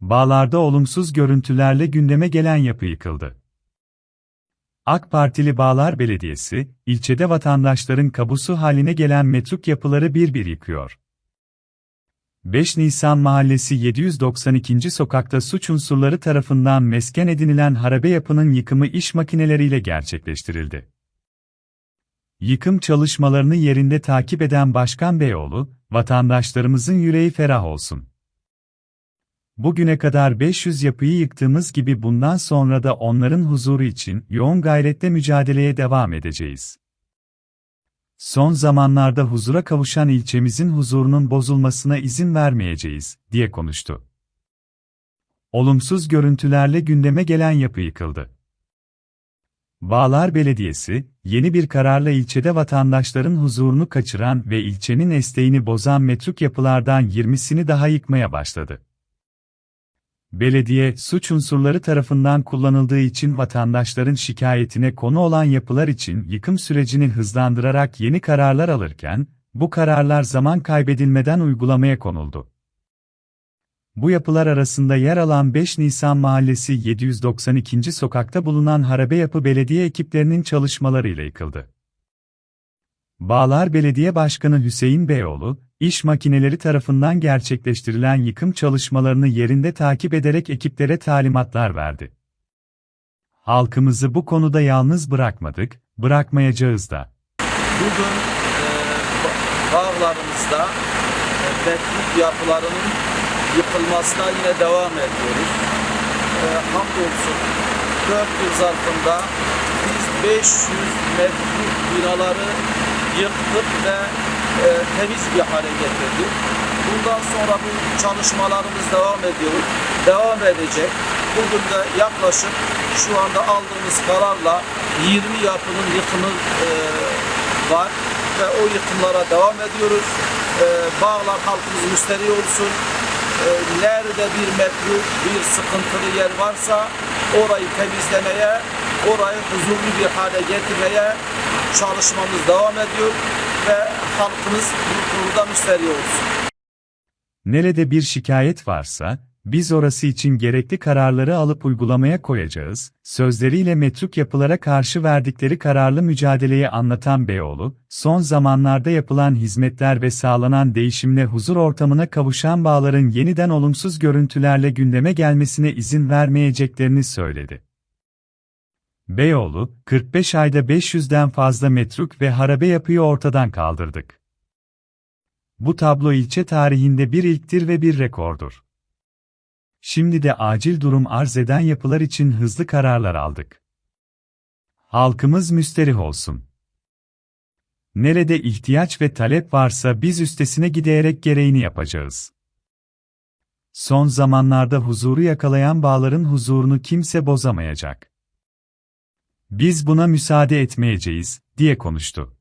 Bağlarda olumsuz görüntülerle gündeme gelen yapı yıkıldı. AK Partili Bağlar Belediyesi, ilçede vatandaşların kabusu haline gelen metruk yapıları bir bir yıkıyor. 5 Nisan Mahallesi 792. sokakta suç unsurları tarafından mesken edinilen harabe yapının yıkımı iş makineleriyle gerçekleştirildi. Yıkım çalışmalarını yerinde takip eden Başkan Beyoğlu, vatandaşlarımızın yüreği ferah olsun. Bugüne kadar 500 yapıyı yıktığımız gibi bundan sonra da onların huzuru için yoğun gayretle mücadeleye devam edeceğiz. Son zamanlarda huzura kavuşan ilçemizin huzurunun bozulmasına izin vermeyeceğiz, diye konuştu. Olumsuz görüntülerle gündeme gelen yapı yıkıldı. Bağlar Belediyesi, yeni bir kararla ilçede vatandaşların huzurunu kaçıran ve ilçenin esteğini bozan metruk yapılardan 20'sini daha yıkmaya başladı. Belediye, suç unsurları tarafından kullanıldığı için vatandaşların şikayetine konu olan yapılar için yıkım sürecini hızlandırarak yeni kararlar alırken, bu kararlar zaman kaybedilmeden uygulamaya konuldu. Bu yapılar arasında yer alan 5 Nisan Mahallesi 792. sokakta bulunan harabe yapı belediye ekiplerinin çalışmalarıyla yıkıldı. Bağlar Belediye Başkanı Hüseyin Beyoğlu, iş makineleri tarafından gerçekleştirilen yıkım çalışmalarını yerinde takip ederek ekiplere talimatlar verdi. Halkımızı bu konuda yalnız bırakmadık, bırakmayacağız da. Bugün e, ba- bağlarımızda e, beton yapılarının yıkılmasına yine devam ediyoruz. E, hamdolsun 4 yıl zarfında biz 500 metruk binaları yıktık ve e, temiz bir hale getirdik. Bundan sonra bu çalışmalarımız devam ediyor, devam edecek. Bugün de yaklaşık şu anda aldığımız kararla 20 yapının yıkımı e, var ve o yıkımlara devam ediyoruz. Ee, bağlar halkımız müşteri olsun. Ee, nerede bir metruk, bir sıkıntılı yer varsa orayı temizlemeye, orayı huzurlu bir hale getirmeye çalışmamız devam ediyor ve halkımız bu konuda müşteri olsun. Nerede bir şikayet varsa, biz orası için gerekli kararları alıp uygulamaya koyacağız, sözleriyle metruk yapılara karşı verdikleri kararlı mücadeleyi anlatan Beyoğlu, son zamanlarda yapılan hizmetler ve sağlanan değişimle huzur ortamına kavuşan bağların yeniden olumsuz görüntülerle gündeme gelmesine izin vermeyeceklerini söyledi. Beyoğlu, 45 ayda 500'den fazla metruk ve harabe yapıyı ortadan kaldırdık. Bu tablo ilçe tarihinde bir ilktir ve bir rekordur. Şimdi de acil durum arz eden yapılar için hızlı kararlar aldık. Halkımız müsterih olsun. Nerede ihtiyaç ve talep varsa biz üstesine giderek gereğini yapacağız. Son zamanlarda huzuru yakalayan bağların huzurunu kimse bozamayacak. Biz buna müsaade etmeyeceğiz, diye konuştu.